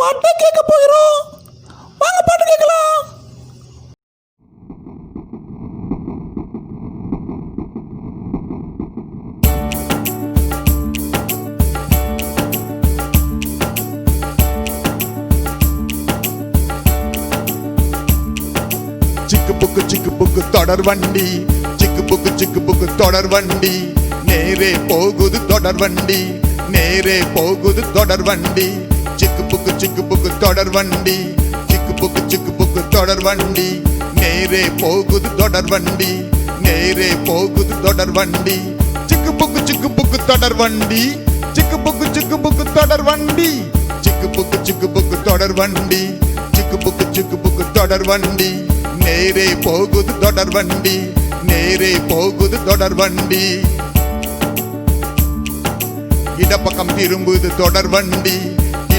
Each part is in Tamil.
பாட்டை கேட்க போகிறோம். வாங்க பாட்டு கேட்கலாம். சிக்கு புக்கு சிக்கு புக்கு தொடர் வண்டி. சிக்கு புக்கு சிக்கு புக்கு தொடர் வண்டி. நேரே போகுது தொடர் வண்டி. நேரே போகுது தொடர் வண்டி. சிக்கு புக்கு தொடர் வண்டி சிக்கு புக்கு சிக்கு புக்கு தொடர் வண்டி நேரே போகுது தொடர் வண்டி நேரே போகுது தொடர் வண்டி சிக்கு புக்கு சிக்கு புக்கு தொடர் வண்டி சிக்கு புக்கு சிக்கு புக்கு தொடர் வண்டி சிக்கு புக்கு சிக்கு புக்கு தொடர் வண்டி சிக்கு புக்கு சிக்கு புக்கு தொடர் வண்டி நேரே போகுது தொடர் வண்டி நேரே போகுது தொடர் வண்டி இடப்பக்கம் திரும்புது தொடர் வண்டி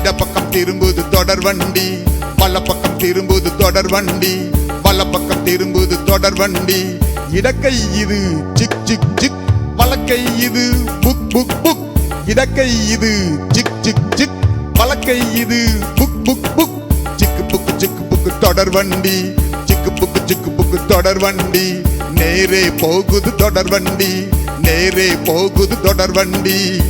இடப்பக்கம் திரும்புது தொடர் வண்டி. வலப்பக்கம் திரும்புது தொடர் வண்டி. வலப்பக்கம் திரும்புது தொடர் வண்டி. இடக்கை இது சிக் சிக் சிக். வலக்கை இது புக் புக் புக். இடக்கை இது சிக் சிக் சிக். வலக்கை இது புக் புக் புக். சிக்கு புக்கு சிக்கு புக்கு தொடர் வண்டி. சிக்கு புக்கு சிக்கு புக்கு தொடர் வண்டி. நேரே போகுது தொடர் வண்டி. நேரே போகுது தொடர் வண்டி.